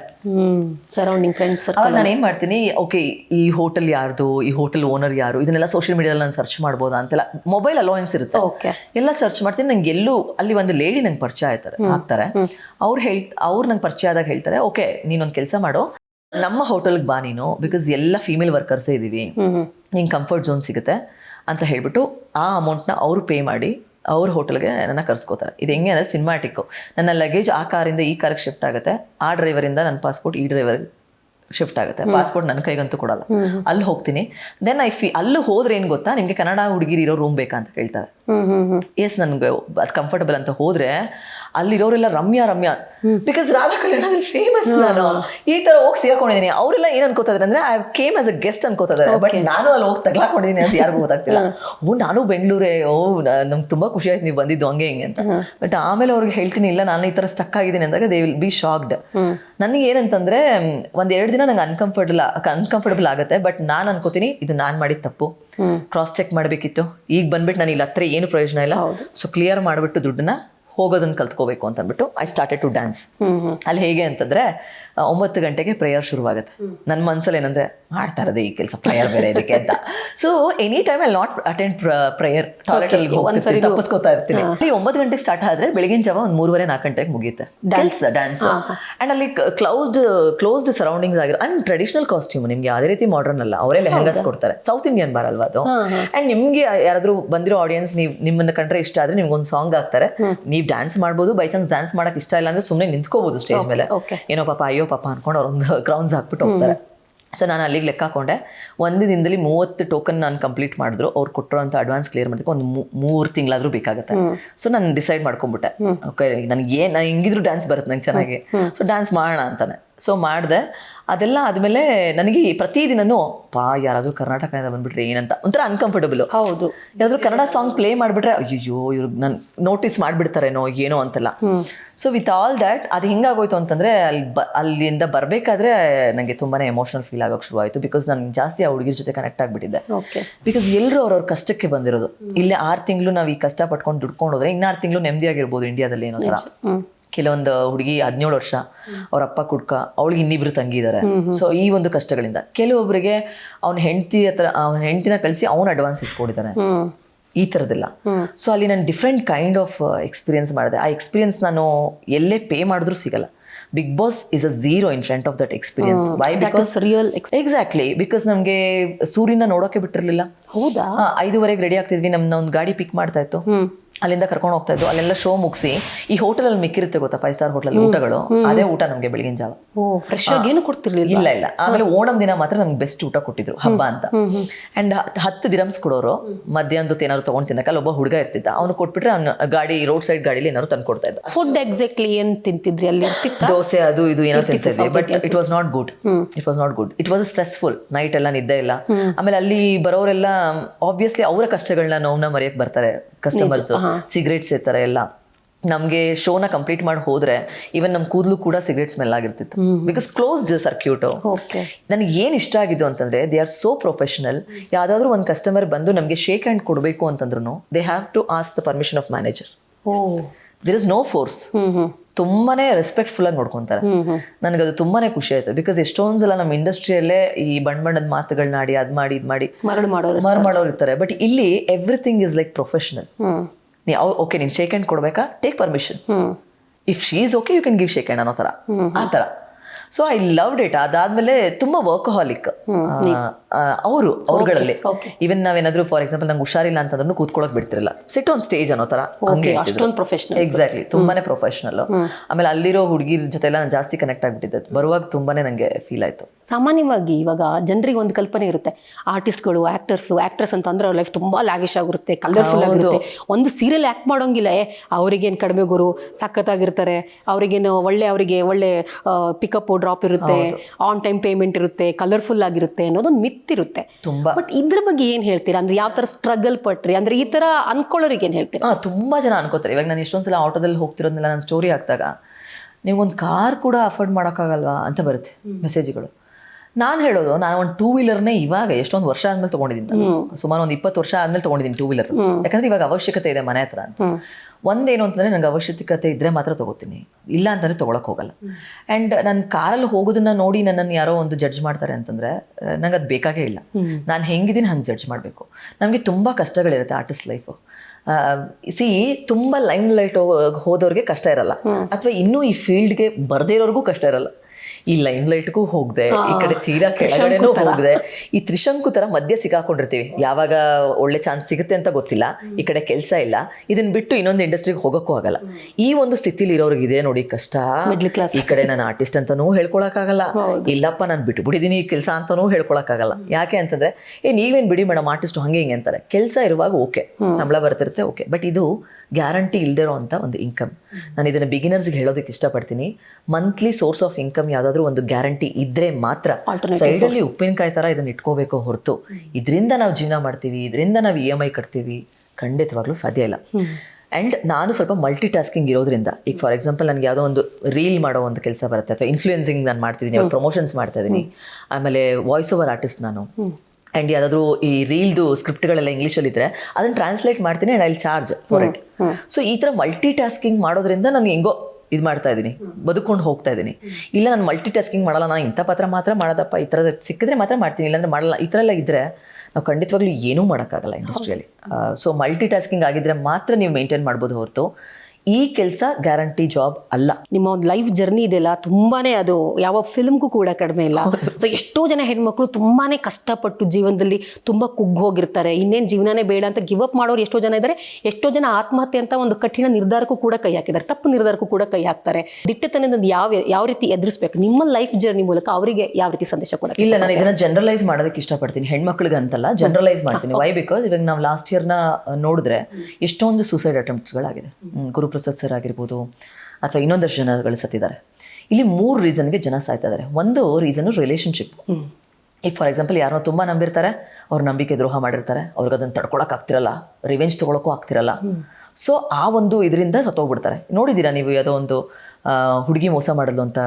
ಸರೌಂಡಿಂಗ್ ಫ್ರೆಂಡ್ಸ್ ಅವಾಗ ನಾನು ಏನು ಮಾಡ್ತೀನಿ ಓಕೆ ಈ ಹೋಟೆಲ್ ಯಾರ್ದು ಈ ಹೋಟೆಲ್ ಓನರ್ ಯಾರು ಇದನ್ನೆಲ್ಲ ಸೋಷಿಯಲ್ ಮೀಡಿಯಾದಲ್ಲಿ ನಾನು ಸರ್ಚ್ ಮಾಡ್ಬೋದಾ ಅಂತೆಲ್ಲ ಮೊಬೈಲ್ ಅಲೋಯನ್ಸ್ ಇರುತ್ತೆ. ಓಕೆ ಎಲ್ಲ ಸರ್ಚ್ ಮಾಡ್ತೀನಿ ನಂಗೆ ಎಲ್ಲೂ ಅಲ್ಲಿ ಒಂದು ಲೇಡಿ ನಂಗೆ ಪರಿಚಯ ಆಯ್ತಾರೆ ಆಗ್ತಾರೆ. ಅವ್ರು ಹೇಳ್ ಅವ್ರು ನಂಗೆ ಪರಿಚಯ ಆದಾಗ ಹೇಳ್ತಾರೆ ಓಕೆ ನೀನೊಂದು ಕೆಲಸ ಮಾಡು. ನಮ್ಮ ಹೋಟೆಲ್ಗೆ ಬಾ ನೀನು ಬಿಕಾಸ್ ಎಲ್ಲ ಫೀಮೇಲ್ ವರ್ಕರ್ಸೇ ಇದ್ದೀವಿ ನಿಂಗೆ ಕಂಫರ್ಟ್ ಝೋನ್ ಸಿಗುತ್ತೆ. ಅಂತ ಹೇಳಿಬಿಟ್ಟು ಆ ಅಮೌಂಟ್ನ ಅವರು ಪೇ ಮಾಡಿ ಅವ್ರ ಹೋಟೆಲ್ಗೆ ನನ್ನ ಕರ್ಸ್ಕೋತಾರೆ. ಇದು ಹೆಂಗೆ ಅಂದರೆ ಸಿನಿಮ್ಯಾಟಿಕ್ಕು ನನ್ನ ಲಗೇಜ್ ಆ ಕಾರಿಂದ ಈ ಕಾರಿಗೆ ಶಿಫ್ಟ್ ಆಗುತ್ತೆ. ಆ ಡ್ರೈವರಿಂದ ನನ್ನ ಪಾಸ್ಪೋರ್ಟ್ ಈ ಡ್ರೈವರ್ಗೆ ಶಿಫ್ಟ್ ಆಗುತ್ತೆ. ಪಾಸ್ಪೋರ್ಟ್ ನನ್ನ ಕೈಗಂತೂ ಕೊಡಲ್ಲ. ಅಲ್ಲಿ ಹೋಗ್ತೀನಿ. ದೆನ್ ಐ ಫಿ ಅಲ್ಲಿ ಹೋದ್ರೆ ಏನು ಗೊತ್ತಾ? ನಿಮಗೆ ಕನ್ನಡ ಹುಡುಗಿರು ಇರೋ ರೂಮ್ ಬೇಕಾ ಅಂತ ಕೇಳ್ತಾರೆ. ಎಸ್ ನನಗೆ ಅದು ಕಂಫರ್ಟಬಲ್ ಅಂತ ಹೋದ್ರೆ ಅಲ್ಲಿರೋರೆಲ್ಲ ರಮ್ಯಾ ರಮ್ಯಾ. ಬಿಕಾಸ್ ರಾಧಾ ಕಲ್ಯಾಣ ಫೇಮಸ್ ನಾನು. ಈ ತರ ಹೋಗಿ ಸಿಗಾಕೊಂಡಿದ್ದೀನಿ ಅವರೆಲ್ಲ ಏನ್ ಅನ್ಕೋತಾ ಇದಾರೆ ಅಂದ್ರೆ I came as a guest ಅನ್ಕೋತಾ ಇದಾರೆ. ಬಟ್ ನಾನು ಅಲ್ಲಿ ಹೋಗಿ ತಗ್ಲಾಕೊಂಡಿದ್ದೀನಿ ಅಂತ ಯಾರಿಗೂ ಗೊತ್ತಾಗ್ತಿಲ್ಲ. ಓ ನಾನು ಬೆಂಗಳೂರೇ. ಓ ನಮ್ಗೆ ತುಂಬಾ ಖುಷಿ ಆಯ್ತು ನೀವು ಬಂದಿದ್ದು ಹಂಗೆ ಹಿಂಗೆ ಅಂತ. ಬಟ್ ಆಮೇಲೆ ಅವ್ರಿಗೆ ಹೇಳ್ತೀನಿ ಇಲ್ಲ ನಾನು ಈ ತರ ಸ್ಟಕ್ ಆಗಿದ್ದೀನಿ ಅಂದಾಗ ದೇ ವಿಲ್ ಬಿ ಶಾಕ್ಡ್ ನನಗೆ ಏನಂತಂದ್ರೆ ಒಂದ್ ಎರಡು ದಿನ ನಂಗೆ ಅನ್ಕಂಫರ್ಟಲ್ ಅನ್ಕಂಫರ್ಟಬಲ್ ಆಗುತ್ತೆ. ಬಟ್ ನಾನು ಅನ್ಕೋತೀನಿ ಇದು ನಾನು ಮಾಡಿದ ತಪ್ಪು. ಕ್ರಾಸ್ ಚೆಕ್ ಮಾಡಬೇಕಿತ್ತು. ಈಗ ಬಂದ್ಬಿಟ್ಟು ನಾನು ಇಲ್ಲಿ ಹತ್ರ ಏನು ಪ್ರಯೋಜನ ಇಲ್ಲ. ಸೊ ಕ್ಲಿಯರ್ ಮಾಡಿಬಿಟ್ಟು ದುಡ್ಡನ್ನ ಹೋಗೋದನ್ನ ಕಲ್ತ್ಕೋಬೇಕು ಅಂತ ಅಂದ್ಬಿಟ್ಟು ಐ ಸ್ಟಾರ್ಟೆಡ್ ಟು ಡ್ಯಾನ್ಸ್ ಅಲ್ಲಿ ಹೇಗೆ ಅಂತಂದ್ರೆ ಒಂಬತ್ತು ಗಂಟೆಗೆ ಪ್ರೇಯರ್ ಶುರುವಾಗುತ್ತೆ. ನನ್ನ ಮನ್ಸಲ್ಲಿ ಏನಂದ್ರೆ ಮಾಡ್ತಾ ಇರೋದು ಈ ಕೆಲಸ ಪ್ರೇಯರ್ ಬೇರೆ ಇದಕ್ಕೆ ಅಂತ. So any time I not attend prayer toilet ಅಲ್ಲಿ ಹೋಗ್ತಿರ್ತೀನಿ ತಪ್ಪಿಸ್ಕೋತಾ ಇರ್ತೀನಿ. ಒಂಬತ್ತು ಗಂಟೆಗೆ ಸ್ಟಾರ್ಟ್ ಆದ್ರೆ ಬೆಳಗಿನ ಜಾವ ಒಂದು ಮೂರುವರೆ ನಾಲ್ಕು ಗಂಟೆಗೆ ಮುಗಿಯುತ್ತೆ. ಡ್ಯಾನ್ಸ್ ಡ್ಯಾನ್ಸ್ ಅಂಡ್ ಅಲ್ಲಿ ಕ್ಲೋಸ್ಡ್ ಕ್ಲೋಸ್ಡ್ ಸರೌಂಡಿಂಗ್ಸ್ ಆಗಿರೋ ಅಂಡ್ ಟ್ರೆಡಿಷನಲ್ ಕಾಸ್ಟ್ಯೂಮ್ ನಿಮ್ಗೆ ಯಾವುದೇ ರೀತಿ ಮಾಡರ್ನ್ ಅಲ್ಲ ಅವರೇ ಲೆಹಂಗಾಸ್ ಕೊಡ್ತಾರೆ. ಸೌತ್ ಇಂಡಿಯನ್ ಬಾರ್ ಅಲ್ವಾ ಅದು? ಅಂಡ್ ನಿಮ್ಗೆ ಯಾರಾದ್ರೂ ಬಂದಿರೋ ಆಡಿಯನ್ಸ್ ನೀವು ನಿಮ್ಮನ್ನ ಕಂಡ್ರೆ ಇಷ್ಟ ಆದ್ರೆ ನಿಮ್ಗೆ ಒಂದು ಸಾಂಗ್ ಹಾಕ್ತಾರೆ. ನೀವು ಡ್ಯಾನ್ಸ್ ಮಾಡ್ಬೋದು ಬೈ ಚಾನ್ಸ್ ಡ್ಯಾನ್ಸ್ ಮಾಡಕ್ ಇಷ್ಟ ಇಲ್ಲ ಅಂದ್ರೆ ಸುಮ್ಮನೆ ನಿಂತ್ಕೋಬಹುದು ಸ್ಟೇಜ್ ಮೇಲೆ. ಏನೋ ಪಾಪ ಅಯ್ಯೋ ಪಾಪ ಅಂದ್ಕೊಂಡು ಅವ್ರೊಂದು ಕ್ರೌನ್ಸ್ ಹಾಕ್ಬಿಟ್ಟು ಹೋಗ್ತಾರೆ. ಸೊ ನಾನು ಅಲ್ಲಿಗೆ ಲೆಕ್ಕ ಹಾಕೊಂಡೆ. ಒಂದು ದಿನದಲ್ಲಿ ಮೂವತ್ತು ಟೋಕನ್ ನಾನು ಕಂಪ್ಲೀಟ್ ಮಾಡಿದ್ರು. ಅವ್ರು ಕೊಟ್ಟಿರೋಂಥ ಅಡ್ವಾನ್ಸ್ ಕ್ಲಿಯರ್ ಮಾಡೋದಕ್ಕೆ ಒಂದು ಮೂರು ತಿಂಗಳಾದರೂ ಬೇಕಾಗುತ್ತೆ. ಸೊ ನಾನು ಡಿಸೈಡ್ ಮಾಡ್ಕೊಂಡ್ಬಿಟ್ಟೆ ಓಕೆ ನನಗೆ ಏನು ಹೆಂಗಿದ್ರು ಡ್ಯಾನ್ಸ್ ಬರುತ್ತೆ ನಂಗೆ ಚೆನ್ನಾಗಿ. ಸೊ ಡ್ಯಾನ್ಸ್ ಮಾಡೋಣ ಅಂತಾನೆ. ಸೊ ಮಾಡಿದೆ. ಅದೆಲ್ಲ ಆದಮೇಲೆ ನನಗೆ ಪ್ರತಿದಿನನೂ ಪಾ ಯಾರಾದರೂ ಕರ್ನಾಟಕದಿಂದ ಬಂದ್ಬಿಟ್ರೆ ಏನಂತ? ಒಂಥರ ಅನ್ಕಂಫರ್ಟಬಲ್ ಹೌದು. ಯಾವ್ದಾದ್ರೂ ಕನ್ನಡ ಸಾಂಗ್ ಪ್ಲೇ ಮಾಡಿಬಿಟ್ರೆ ಅಯ್ಯೋ ಇವ್ರು ನನ್ ನೋಟಿಸ್ ಮಾಡಿಬಿಡ್ತಾರೇನೋ ಏನೋ ಅಂತೆಲ್ಲ. ಸೊ ವಿತ್ ಆಲ್ ದ್ಯಾಟ್ ಅದು ಹೆಂಗಾಗೋಯ್ತು ಅಂತಂದ್ರೆ ಅಲ್ಲಿ ಬ ಅಲ್ಲಿಂದ ಬರಬೇಕಾದ್ರೆ ನನಗೆ ತುಂಬಾನೇ ಎಮೋಷನಲ್ ಫೀಲ್ ಆಗೋಕೆ ಶುರುವಾಯಿತು ಬಿಕಾಸ್ ನಾನು ಜಾಸ್ತಿ ಆ ಹುಡುಗಿರ ಜೊತೆ ಕನೆಕ್ಟ್ ಆಗಿಬಿಟ್ಟಿದ್ದೆ. ಓಕೆ ಬಿಕಾಸ್ ಎಲ್ಲರೂ ಅವ್ರವ್ರ ಕಷ್ಟಕ್ಕೆ ಬಂದಿರೋದು. ಇಲ್ಲೇ ಆರು ತಿಂಗಳು ನಾವು ಈ ಕಷ್ಟ ಪಟ್ಕೊಂಡು ದುಡ್ಕೊಂಡು ಹೋದ್ರೆ ಇನ್ನಾರು ತಿಂಗಳು ನೆಮ್ಮದಿಯಾಗಿರ್ಬೋದು ಇಂಡಿಯಾದಲ್ಲಿ ಏನೋ ಥರ. ಕೆಲವೊಂದು ಹುಡುಗಿ ಹದಿನೇಳು ವರ್ಷ ಅವ್ರ ಅಪ್ಪ ಕುಡ್ಕ ಅವಳಿಗೆ ಇನ್ನಿಬ್ರು ತಂಗಿ ಇದ್ದಾರೆ ಸೊ ಈ ಒಂದು ಕಷ್ಟಗಳಿಂದ. ಕೆಲವೊಬ್ಬರಿಗೆ ಅವ್ನ ಹೆಂಡತಿ ಹತ್ರ ಅವ್ನ ಹೆಂಡತಿನ ಕಳಿಸಿ ಅವ್ನು ಅಡ್ವಾನ್ಸ್ ಇಸ್ಕೊಂಡಿದ್ದಾನೆ ಈ ಥರದ್ದೆಲ್ಲ. ಸೊ ಅಲ್ಲಿ ನಾನು ಡಿಫ್ರೆಂಟ್ ಕೈಂಡ್ ಆಫ್ ಎಕ್ಸ್ಪೀರಿಯನ್ಸ್ ಮಾಡಿದೆ. ಆ ಎಕ್ಸ್ಪೀರಿಯನ್ಸ್ ನಾನು ಎಲ್ಲೇ ಪೇ ಮಾಡಿದ್ರೂ ಸಿಗಲ್ಲ. Bigg Boss is a zero in front of that experience why because real exactly because ನಮಗೆ ಸೂರ್ಯನ ನೋಡೋಕೆ ಬಿಟ್ಟಿರಲಿಲ್ಲ. ಹೌದಾ? ಐದುವರೆಗೆ ರೆಡಿ ಆಗ್ತಿದ್ವಿ. ನಮ್ಮನ್ನ ಒಂದು ಗಾಡಿ ಪಿಕ್ ಮಾಡ್ತಾ ಇತ್ತು. ಅಲ್ಲಿಂದ ಕರ್ಕೊಂಡು ಹೋಗ್ತಾ ಇದ್ದು ಅಲ್ಲೆಲ್ಲ ಶೋ ಮುಗಿಸಿ ಈ ಹೋಟೆಲ್ ಅಲ್ಲಿ ಮಿಕ್ಕಿರುತ್ತೆ ಗೊತ್ತಾ? ಫೈವ್ ಸ್ಟಾರ್ ಹೋಟೆಲ್ ಊಟಗಳು. ಅದೇ ಊಟ ನಮಗೆ ಬೆಳಗಿನ ಜಾವ. ಓ ಫ್ರೆಶ್ ಆಗಿ ಏನು ಕೊಡ್ತಿರ್ಲಿಲ್ಲ? ಇಲ್ಲ ಇಲ್ಲ. ಆಮೇಲೆ ಓಣಂ ದಿನ ಮಾತ್ರ ನಮ್ಗೆ ಬೆಸ್ಟ್ ಊಟ ಕೊಟ್ಟಿದ್ರು ಹಬ್ಬ ಅಂತ. ಅಂಡ್ ಹತ್ತು ದಿರಮ್ಸ್ ಕೊಡೋರು ಮಧ್ಯಾಹ್ನದ ಏನಾದ್ರು ತಗೊಂಡ್ ತಿನ್ನಕ್ಕೆ ಅಲ್ಲಿ ಒಬ್ಬ ಹುಡುಗ ಇರ್ತಿದ್ದ. ಅವ್ನು ಕೊಟ್ಬಿಟ್ರೆ ಅವ್ನು ಗಾಡಿ ರೋಡ್ ಸೈಡ್ ಗಾಡಿಲಿ ಏನಾದ್ರು ತಂದು ಕೊಡ್ತಾ ಇದ್ದ. ಫುಡ್ ಎಕ್ಸಾಕ್ಟ್ಲಿ ಏನ್ ತಿಂತಿದ್ರಿ? ಅಲ್ಲಿ ದೋಸೆ ಅದು ಇದು ಏನೋ ತಿಂತಿದ್ವಿ but it was not good it was not good it was stressful night ಎಲ್ಲ ನಿದ್ದೆ ಇಲ್ಲ. ಆಮೇಲೆ ಅಲ್ಲಿ ಬರೋರೆಲ್ಲ ಆಬ್ವಿಯಸ್ಲಿ ಅವರ ಕಷ್ಟಗಳನ್ನ ನೋವನ್ನ ಮರೆಯಕ್ ಬರ್ತಾರೆ. ಕಸ್ಟಮರ್ಸ್ ಸಿಗರೇಟ್ ಸೇರ್ತಾರೆ ಎಲ್ಲ. ನಮಗೆ ಶೋನ ಕಂಪ್ಲೀಟ್ ಮಾಡಿ ಹೋದ್ರೆ ಈವನ್ ನಮ್ಮ ಕೂದಲು ಕೂಡ ಸಿಗರೇಟ್ ಸ್ಮೆಲ್ ಆಗಿರ್ತಿತ್ತು ಬಿಕಾಸ್ ಕ್ಲೋಸ್ಡ್ ಸರ್ಕ್ಯೂಟ್ ಓಕೆ ನನಗೆ ಏನು ಇಷ್ಟ ಆಗಿದ್ದು ಅಂತಂದ್ರೆ ದೇ ಆರ್ ಸೋ ಪ್ರೊಫೆಷನಲ್ ಯಾವ್ದಾದ್ರು ಒಂದು ಕಸ್ಟಮರ್ ಬಂದು ನಮಗೆ ಶೇಕ್ ಹ್ಯಾಂಡ್ ಕೊಡಬೇಕು ಅಂತಂದ್ರು they have to ask the permission of manager there is no force ತುಂಬಾನೇ ರೆಸ್ಪೆಕ್ಟ್ಫುಲ್ ಆಗಿ ನೋಡ್ಕೊಂತಾರೆ. ನನಗೆ ಅದು ತುಂಬಾನೇ ಖುಷಿ ಆಯ್ತು. ಬಿಕಾಸ್ ಎಷ್ಟೊಂದ್ಸಲ ನಮ್ಮ ಇಂಡಸ್ಟ್ರಿಯಲ್ಲೇ ಈ ಬಣ್ಣ ಬಣ್ಣದ ಮಾತುಗಳನ್ನ ಆಡಿ ಅದ್ ಮಾಡಿ ಇದ್ ಮಾಡಿ ಮರಳು ಮಾಡೋರು ಮರ್ ಮಾಡೋರು ಇರ್ತಾರೆ. ಬಟ್ ಇಲ್ಲಿ ಎವ್ರಿಥಿಂಗ್ ಇಸ್ ಲೈಕ್ ಪ್ರೊಫೆಷನಲ್ ನೀ ಓಕೆ ನೀನ್ ಶೇಕ್ ಹ್ಯಾಂಡ್ ಕೊಡ್ಬೇಕಾ? Take permission if she is okay you can give shake hand ಅನ್ನೋ ಥರ. ಆ ಥರ. ಸೊ ಐ ಲವ್ಡ್ ಇಟ್ ಅದಾದ್ಮೇಲೆ ತುಂಬಾ ವರ್ಕಹಾಲಿಕ್ ಅವರು ಅವ್ರುಗಳಲ್ಲಿ. ಈವನ್ ನಾವೇನಾದ್ರೂ ಫಾರ್ ಎಕ್ಸಾಂಪಲ್ ನಂಗೆ ಹುಷಾರಿಲ್ಲ ಅಂತಂದ್ರೂ ಕೂತ್ಕೊಳ್ಳೋಕೆ ಬಿಡ್ತಿರಲ್ಲ. ಸಿಟ್ ಆನ್ ಸ್ಟೇಜ್ ಅನ್ನೋ ತರ ಪ್ರೊಫೆಷನಲ್ ಎಕ್ಸಾಕ್ಟ್ಲಿ ತುಂಬಾನೇ ಪ್ರೊಫೆಷನಲ್ ಆಮೇಲೆ ಅಲ್ಲಿರೋ ಹುಡುಗಿರ ಜೊತೆ ಎಲ್ಲ ನಾನು ಜಾಸ್ತಿ ಕನೆಕ್ಟ್ ಆಗಿಬಿಟ್ಟಿದ್ದೆ ಬರುವಾಗ ತುಂಬಾನೇ ನಂಗೆ ಫೀಲ್ ಆಯ್ತು. ಸಾಮಾನ್ಯವಾಗಿ ಇವಾಗ ಜನರಿಗೆ ಒಂದು ಕಲ್ಪನೆ ಇರುತ್ತೆ. ಆರ್ಟಿಸ್ಟ್ಗಳು ಆಕ್ಟರ್ಸ್ ಆಕ್ಟ್ರೆಸ್ ಅಂತ ಅಂದ್ರೆ ಅವ್ರ ಲೈಫ್ ತುಂಬಾ ಲ್ಯಾವಿಶ್ ಆಗಿರುತ್ತೆ ಕಲರ್ಫುಲ್ ಆಗಿರುತ್ತೆ. ಒಂದು ಸೀರಿಯಲ್ ಆಕ್ಟ್ ಮಾಡೋಂಗಿಲ್ಲ ಏ ಅವ್ರಿಗೇನು ಕಡಿಮೆ ಗುರು ಸಖತ್ತಾಗಿರ್ತಾರೆ ಅವ್ರಿಗೇನು ಒಳ್ಳೆ ಅವರಿಗೆ ಒಳ್ಳೆ ಪಿಕಪ್ ಡ್ರಾಪ್ ಇರುತ್ತೆ ಆನ್ ಟೈಮ್ ಪೇಮೆಂಟ್ ಇರುತ್ತೆ ಕಲರ್ಫುಲ್ ಆಗಿರುತ್ತೆ ಅನ್ನೋದೊಂದು ಮಿತ್ ಇರುತ್ತೆ ತುಂಬಾ. ಬಟ್ ಇದ್ರ ಬಗ್ಗೆ ಏನು ಹೇಳ್ತೀರಾ? ಅಂದ್ರೆ ಯಾವ ತರ ಸ್ಟ್ರಗಲ್ ಪಟ್ರಿ? ಅಂದ್ರೆ ಈ ಥರ ಅನ್ಕೊಳ್ಳೋರಿಗೆ ಏನು ಹೇಳ್ತೀರಾ? ಹಾ ತುಂಬಾ ಜನ ಅನ್ಕೋತಾರೆ. ಇವಾಗ ನಾನು ಎಷ್ಟೊಂದ್ಸಲ ಆಟೋದಲ್ಲಿ ಹೋಗ್ತಿರೋದ್ನೆಲ್ಲ ನಾನು ಸ್ಟೋರಿ ಹಾಕ್ದಾಗ ನಿಮ್ಗೊಂದು ಕಾರ್ ಕೂಡ ಅಫೋರ್ಡ್ ಮಾಡೋಕ್ಕಾಗಲ್ವಾ? ಅಂತ ಬರುತ್ತೆ ಮೆಸೇಜ್ಗಳು ನಾನು ಹೇಳೋದು ನಾನು ಒಂದು ಟೂ ವೀಲರ್ನೇ ಇವಾಗ ಎಷ್ಟೊಂದು ವರ್ಷ ಆದ್ಮೇಲೆ ತೊಗೊಂಡಿದ್ದೀನಿ. ಸುಮಾರು ಒಂದು ಇಪ್ಪತ್ತು ವರ್ಷ ಆದ್ಮೇಲೆ ತೊಗೊಂಡಿದ್ದೀನಿ ಟೂ ವೀಲರ್ ಯಾಕಂದ್ರೆ ಇವಾಗ ಅವಶ್ಯಕತೆ ಇದೆ ಮನೆ ಹತ್ರ ಅಂತ. ಒಂದೇನು ಅಂತಂದರೆ ನನಗೆ ಅವಶ್ಯಕತೆ ಇದ್ದರೆ ಮಾತ್ರ ತಗೋತೀನಿ. ಇಲ್ಲ ಅಂತಂದ್ರೆ ತೊಗೊಳಕ್ಕೆ ಹೋಗಲ್ಲ. ಆ್ಯಂಡ್ ನಾನು ಕಾರಲ್ಲಿ ಹೋಗೋದನ್ನ ನೋಡಿ ನನ್ನನ್ನು ಯಾರೋ ಒಂದು ಜಡ್ಜ್ ಮಾಡ್ತಾರೆ ಅಂತಂದ್ರೆ ನಂಗೆ ಅದು ಬೇಕಾಗೇ ಇಲ್ಲ. ನಾನು ಹೆಂಗಿದ್ದೀನಿ ಹಂಗೆ ಜಡ್ಜ್ ಮಾಡಬೇಕು. ನಮಗೆ ತುಂಬ ಕಷ್ಟಗಳಿರುತ್ತೆ ಆರ್ಟಿಸ್ಟ್ ಲೈಫು ಸಿ ತುಂಬ ಲೈಮ್ ಲೈಟ್ ಹೋದವ್ರಿಗೆ ಕಷ್ಟ ಇರಲ್ಲ. ಅಥವಾ ಇನ್ನೂ ಈ ಫೀಲ್ಡ್ಗೆ ಬರದೇ ಇರೋರಿಗೂ ಕಷ್ಟ ಇರಲ್ಲ. ಈ ಲೈನ್ ಲೈಟ್ಗೂ ಹೋಗದೆ ಈ ಕಡೆ ತೀರಾ ಕೆಳಗಡೆನೂ ಹೋಗದೆ. ಈ ತ್ರಿಶಂಕು ತರ ಮಧ್ಯ ಸಿಕ್ಕಾಕೊಂಡಿರ್ತೀವಿ. ಯಾವಾಗ ಒಳ್ಳೆ ಚಾನ್ಸ್ ಸಿಗುತ್ತೆ ಅಂತ ಗೊತ್ತಿಲ್ಲ. ಈ ಕಡೆ ಕೆಲಸ ಇಲ್ಲ. ಇದನ್ನ ಬಿಟ್ಟು ಇನ್ನೊಂದು ಇಂಡಸ್ಟ್ರಿಗೆ ಹೋಗಕ್ಕೂ ಆಗಲ್ಲ. ಈ ಒಂದು ಸ್ಥಿತಿಲಿ ಇರೋರಿಗೆ ಇದೆ ನೋಡಿ ಕಷ್ಟ. ಈ ಕಡೆ ನಾನು ಆರ್ಟಿಸ್ಟ್ ಅಂತಾನೂ ಹೇಳ್ಕೊಳಕ್ಕಾಗಲ್ಲ. ಇಲ್ಲಪ್ಪ ನಾನು ಬಿಟ್ಟು ಬಿಡಿದೀನಿ ಈ ಕೆಲಸ ಅಂತಾನೂ ಹೇಳ್ಕೊಳಕ್ಕಾಗಲ್ಲ. ಯಾಕೆ ಅಂತಂದ್ರೆ ಏ ನೀವೇನ್ ಬಿಡಿ ಮೇಡಮ್ ಆರ್ಟಿಸ್ಟ್ ಹಂಗೆ ಹಿಂಗೆ ಅಂತಾರೆ. ಕೆಲಸ ಇರುವಾಗ ಓಕೆ. ಸಂಬಳ ಬರ್ತಿರುತ್ತೆ ಓಕೆ. ಬಟ್ ಇದು ಗ್ಯಾರಂಟಿ ಇಲ್ದಿರೋ ಅಂತ ಒಂದು ಇನ್ಕಮ್ ನಾನು ಇದನ್ನ ಬಿಗಿನರ್ಸ್ಗೆ ಹೇಳೋದಕ್ಕೆ ಇಷ್ಟಪಡ್ತೀನಿ. ಮಂತ್ಲಿ ಸೋರ್ಸ್ ಆಫ್ ಇನ್ಕಮ್ ಯಾವುದಾದ್ರೂ ಒಂದು ಗ್ಯಾರಂಟಿ ಇದ್ದರೆ ಮಾತ್ರ ಸೈಡಲ್ಲಿ ಉಪ್ಪಿನಕಾಯಿ ತರ ಇದನ್ನ ಇಟ್ಕೋಬೇಕು ಹೊರತು. ಇದರಿಂದ ನಾವು ಜೀವನ ಮಾಡ್ತೀವಿ ಇದರಿಂದ ನಾವು ಇ ಎಂ ಐ ಕಟ್ತೀವಿ ಖಂಡಿತವಾಗ್ಲೂ ಸಾಧ್ಯ ಇಲ್ಲ. ಆ್ಯಂಡ್ ನಾನು ಸ್ವಲ್ಪ ಮಲ್ಟಿ ಟಾಸ್ಕಿಂಗ್ ಇರೋದ್ರಿಂದ ಈಗ ಫಾರ್ ಎಕ್ಸಾಂಪಲ್ ನನಗೆ ಯಾವುದೋ ಒಂದು ರೀಲ್ ಮಾಡೋ ಒಂದು ಕೆಲಸ ಬರುತ್ತೆ ಅಥವಾ ಇನ್ಫ್ಲೂಯೆನ್ಸಿಂಗ್ ನಾನು ಮಾಡ್ತಿದ್ದೀನಿ ಪ್ರಮೋಷನ್ಸ್ ಮಾಡ್ತಾ ಇದ್ದೀನಿ ಆಮೇಲೆ ವಾಯ್ಸ್ ಓವರ್ ಆರ್ಟಿಸ್ಟ್ ನಾನು. ಆ್ಯಂಡ್ ಯಾವುದಾದ್ರೂ ಈ ರೀಲ್ದು ಸ್ಕ್ರಿಪ್ಟ್ಗಳೆಲ್ಲ ಇಂಗ್ಲೀಷಲ್ಲಿ ಇದ್ರೆ ಅದನ್ನು ಟ್ರಾನ್ಸ್ಲೇಟ್ ಮಾಡ್ತೀನಿ and I charge for it so ಈ ಥರ ಮಲ್ಟಿ ಟಾಸ್ಕಿಂಗ್ ಮಾಡೋದ್ರಿಂದ ನಾನು ಹೆಂಗೋ ಇದು ಮಾಡ್ತಾ ಇದ್ದೀನಿ ಬದುಕೊಂಡು ಹೋಗ್ತಾ ಇದ್ದೀನಿ. ಇಲ್ಲ ನಾನು ಮಲ್ಟಿ ಟಾಸ್ಕಿಂಗ್ ಮಾಡಲ್ಲ ನಾನು ಇಂಥ ಪಾತ್ರ ಮಾತ್ರ ಮಾಡೋದಪ್ಪ ಈ ಥರದ ಸಿಕ್ಕಿದ್ರೆ ಮಾತ್ರ ಮಾಡ್ತೀನಿ ಇಲ್ಲಾಂದ್ರೆ ಮಾಡಲ್ಲ ಈ ಥರ ಎಲ್ಲ ಇದ್ದರೆ ನಾವು ಖಂಡಿತವಾಗ್ಲೂ ಏನೂ ಮಾಡೋಕ್ಕಾಗಲ್ಲ ಇಂಡಸ್ಟ್ರಿಯಲ್ಲಿ ಸೊ ಮಲ್ಟಿ ಟಾಸ್ಕಿಂಗ್ ಆಗಿದ್ರೆ ಮಾತ್ರ ನೀವು ಮೇಂಟೈನ್ ಮಾಡ್ಬೋದು ಹೊರತು. ಈ ಕೆಲಸ ಗ್ಯಾರಂಟಿ ಜಾಬ್ ಅಲ್ಲ. ನಿಮ್ಮ ಒಂದು ಲೈಫ್ ಜರ್ನಿ ಇದೆಲ್ಲ ತುಂಬಾನೇ ಅದು ಯಾವ ಫಿಲ್ಮ್ಗೂ ಕೂಡ ಕಡಿಮೆ ಇಲ್ಲ. ಸೊ ಎಷ್ಟೋ ಜನ ಹೆಣ್ಮಕ್ಳು ತುಂಬಾನೇ ಕಷ್ಟಪಟ್ಟು ಜೀವನದಲ್ಲಿ ತುಂಬಾ ಕುಗ್ಗೋಗಿರ್ತಾರೆ ಇನ್ನೇನು ಜೀವನನೇ ಬೇಡ ಅಂತ ಗಿವ್ ಅಪ್ ಮಾಡೋರು ಎಷ್ಟೋ ಜನ ಇದ್ದಾರೆ ಎಷ್ಟೋ ಜನ ಆತ್ಮಹತ್ಯೆ ಅಂತ ಒಂದು ಕಠಿಣ ನಿರ್ಧಾರಕ್ಕೂ ಕೂಡ ಕೈ ಹಾಕಿದ್ದಾರೆ. ತಪ್ಪು ನಿರ್ಧಾರಕ್ಕೂ ಕೂಡ ಕೈ ಹಾಕ್ತಾರೆ. ದಿಟ್ಟತನದಿಂದ ಯಾವ ಯಾವ ರೀತಿ ಎದುರಿಸಬೇಕು? ನಿಮ್ಮ ಲೈಫ್ ಜರ್ನಿ ಮೂಲಕ ಅವರಿಗೆ ಯಾವ ರೀತಿ ಸಂದೇಶ ಕೊಡ ಇಲ್ಲ ನಾನು ಇದನ್ನ ಜನರಲೈಸ್ ಮಾಡೋದಕ್ಕೆ ಇಷ್ಟಪಡ್ತೀನಿ. ಹೆಣ್ಮಕ್ಳಿಗೆ ಅಂತಲ್ಲ ಜನರಲೈಸ್ ಮಾಡ್ತೀನಿ ವೈ ಬಿಕಾಸ್ ಇವಾಗ ನಾವು ಲಾಸ್ಟ್ ಇಯರ್ನ ನೋಡಿದ್ರೆ ಎಷ್ಟೊಂದು ಸೂಸೈಡ್ ಅಟೆಂಪ್ಟ್ಸ್ಗಳಾಗಿದೆ ಹ್ಮ್, ಗುರುಪ್ರಸಾದ್ ಸರ್ ಆಗಿರ್ಬೋದು ಅಥವಾ ಇನ್ನೊಂದಷ್ಟು ಜನಗಳು ಸತ್ತಿದ್ದಾರೆ. ಇಲ್ಲಿ ಮೂರು ರೀಸನ್ಗೆ ಜನ ಸಾಯ್ತಾ ಇದ್ದಾರೆ. ಒಂದು ರೀಸನ್ ರಿಲೇಶನ್ಶಿಪ್ ಈಗ ಫಾರ್ ಎಕ್ಸಾಂಪಲ್ ಯಾರನ್ನೋ ತುಂಬ ನಂಬಿರ್ತಾರೆ ಅವ್ರ ನಂಬಿಕೆ ದ್ರೋಹ ಮಾಡಿರ್ತಾರೆ ಅವ್ರಿಗೆ ಅದನ್ನು ತಡ್ಕೊಳಕ್ ಆಗ್ತಿರಲ್ಲ ರಿವೆಂಜ್ ತೊಗೊಳಕ್ಕೂ ಆಗ್ತಿರಲ್ಲ. ಸೊ ಆ ಒಂದು ಇದರಿಂದ ಸತ್ತೋಗ್ಬಿಡ್ತಾರೆ. ನೋಡಿದ್ದೀರಾ ನೀವು ಯಾವುದೋ ಒಂದು ಹುಡುಗಿ ಮೋಸ ಮಾಡಲು ಅಂತ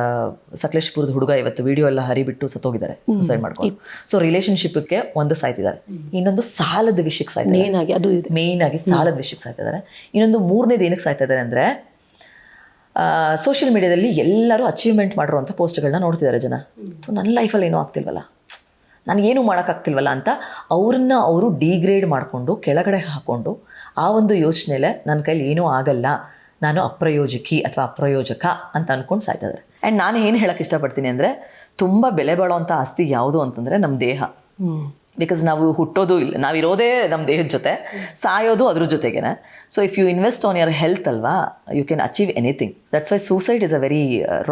ಸಕಲೇಶ್ಪುರದ ಹುಡುಗ ಇವತ್ತು ವಿಡಿಯೋ ಎಲ್ಲ ಹರಿಬಿಟ್ಟು ಸತ್ತೋಗಿದ್ದಾರೆ ಸುಸೈಡ್ ಮಾಡ್ಕೊಂಡು. ಸೊ ರಿಲೇಶನ್ಶಿಪ್ಗೆ ಒಂದು ಸಾಯ್ತಿದ್ದಾರೆ ಇನ್ನೊಂದು ಸಾಲದ ವಿಷಯಕ್ಕೆ ಸಾಯ್ತಾರೆ ಮೇನ್ ಆಗಿ ಅದು ಇದೆ. ಮೇನ್ ಆಗಿ ಸಾಲದ ವಿಷಯಕ್ಕೆ ಸಾಯ್ತಿದ್ದಾರೆ ಇನ್ನೊಂದು ಮೂರನೇದು ಏನಕ್ಕೆ ಸಾಯ್ತಿದ್ದಾರೆ ಅಂದರೆ ಸೋಷಿಯಲ್ ಮೀಡಿಯಾದಲ್ಲಿ ಎಲ್ಲರೂ ಅಚೀವ್ಮೆಂಟ್ ಮಾಡಿರುವಂಥ ಪೋಸ್ಟ್ಗಳನ್ನ ನೋಡ್ತಿದ್ದಾರೆ ಜನ. ಸೊ ನನ್ನ ಲೈಫಲ್ಲಿ ಏನೂ ಆಗ್ತಿಲ್ವಲ್ಲ? ನನಗೇನು ಮಾಡೋಕ್ಕಾಗ್ತಿಲ್ವಲ್ಲ ಅಂತ ಅವ್ರನ್ನ ಅವರು ಡಿಗ್ರೇಡ್ ಮಾಡಿಕೊಂಡು ಕೆಳಗಡೆ ಹಾಕ್ಕೊಂಡು ಆ ಒಂದು ಯೋಚನೆಲೆ ನನ್ನ ಕೈಲಿ ಏನೂ ಆಗಲ್ಲ. ನಾನು ಅಪ್ರಯೋಜಕಿ ಅಥವಾ ಅಪ್ರಯೋಜಕ ಅಂತ ಅಂದ್ಕೊಂಡು ಸಾಯ್ತಾ ಆ್ಯಂಡ್ ನಾನು ಏನು ಹೇಳಕ್ಕೆ ಇಷ್ಟಪಡ್ತೀನಿ ಅಂದರೆ, ತುಂಬ ಬೆಲೆ ಬಾಳುವಂಥ ಆಸ್ತಿ ಯಾವುದು ಅಂತಂದರೆ ನಮ್ಮ ದೇಹ. ಬಿಕಾಸ್ ನಾವು ಹುಟ್ಟೋದು ಇಲ್ಲ. ನಾವಿರೋದೇ ನಮ್ಮ ದೇಹದ ಜೊತೆ. ಸಾಯೋದು ಅದ್ರ ಜೊತೆಗೇನೆ. So if you invest on your health ಅಲ್ವಾ you can achieve anything that's why suicide is a very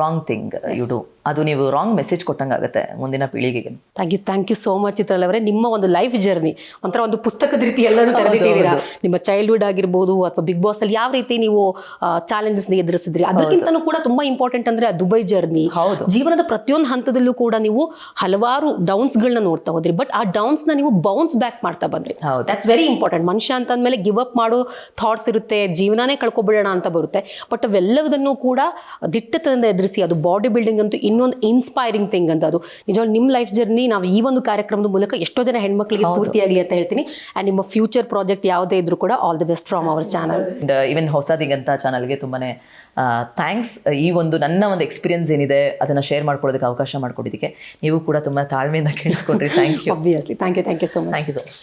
wrong thing you do ಅದು ನೀವು ರಾಂಗ್ ಮೆಸೇಜ್ ಕೊಟ್ಟಂಗೆ ಆಗುತ್ತೆ ಮುಂದಿನ ಪೀಳಿಗೆಗೆ. Thank you thank you so much ಅವರೇ. ನಿಮ್ಮ ಒಂದು ಲೈಫ್ ಜರ್ನಿ ಒಂಥರ ಒಂದು ಪುಸ್ತಕದ ರೀತಿ ಎಲ್ಲರೂ ತೆರೆದಿಟ್ಟಿದ್ದೀರಾ ನಿಮ್ಮ ಚೈಲ್ಡ್ಹುಡ್ ಆಗಿರ್ಬೋದು ಅಥವಾ ಬಿಗ್ ಬಾಸ್ ಅಲ್ಲಿ ಯಾವ ರೀತಿ ನೀವು ಚಾಲೆಂಜಸ್ ಎದುರಿಸಿದ್ರಿ? ಅದಕ್ಕಿಂತನೂ ಕೂಡ ತುಂಬಾ ಇಂಪಾರ್ಟೆಂಟ್ ಅಂದ್ರೆ ಆ ದುಬೈ ಜರ್ನಿ ಹೌದು. ಜೀವನದ ಪ್ರತಿಯೊಂದು ಹಂತದಲ್ಲೂ ಕೂಡ ನೀವು ಹಲವಾರು ಡೌನ್ಸ್ ಗಳನ್ನ ನೋಡ್ತಾ ಹೋದ್ರಿ. ಬಟ್ ಆ ಡೌನ್ಸ್ ನ ನೀವು ಬೌನ್ಸ್ ಬ್ಯಾಕ್ ಮಾಡ್ತಾ ಬಂದ್ರಿ. ದಟ್ಸ್ ವೆರಿ ಇಂಪಾರ್ಟೆಂಟ್ ಮನುಷ್ಯ ಅಂತ ಅಂದಮೇಲೆ ಗಿವ್ ಅಪ್ ಮಾಡೋ ಥಾಟ್ಸ್ ಇರುತ್ತೆ ಜೀವನಾನೇ ಕಳ್ಕೊಬಿಡೋಣ ಅಂತ ಬರುತ್ತೆ. ಬಟ್ ಅವೆಲ್ಲದನ್ನು ಕೂಡ ದಿಟ್ಟತನದಿಂದ ಎದುರಿಸಿ ಅದು ಬಾಡಿ ಬಿಲ್ಡಿಂಗ್ ಅಂತೂ ಇನ್ನೊಂದು ಇನ್ಸ್ಪೈರಿಂಗ್ ಥಿಂಗ್ ಅಂತ ಅದು. ನಿಜವಾಗ್ಲೂ ನಿಮ್ಮ ಲೈಫ್ ಜರ್ನಿ ನಾವು ಈ ಒಂದು ಕಾರ್ಯಕ್ರಮದ ಮೂಲಕ ಎಷ್ಟೋ ಜನ ಹೆಣ್ಮಕ್ಳಿಗೆ ಸ್ಫೂರ್ತಿಯಾಗಲಿ ಅಂತ ಹೇಳ್ತೀನಿ. ಆ್ಯಂಡ್ ನಿಮ್ಮ ಫ್ಯೂಚರ್ ಪ್ರಾಜೆಕ್ಟ್ ಯಾವುದೇ ಇದ್ರೂ ಕೂಡ all the best from our channel even Hosadiganta ಚಾನಲ್ಗೆ ತುಂಬಾನೇ ಥ್ಯಾಂಕ್ಸ್ ಈ ಒಂದು ನನ್ನ ಒಂದು ಎಕ್ಸ್ಪೀರಿಯನ್ಸ್ ಏನಿದೆ ಅದನ್ನು ಶೇರ್ ಮಾಡ್ಕೊಳ್ಳೋದಕ್ಕೆ ಅವಕಾಶ ಮಾಡ್ಕೊಟ್ಟಿದ್ದಕ್ಕೆ. ನೀವು ಕೂಡ ತುಂಬ ತಾಳ್ಮೆಯಿಂದ ಕೇಳಿಸ್ಕೊಂಡ್ರಿ thank you obviously thank you thank you so much thank you so much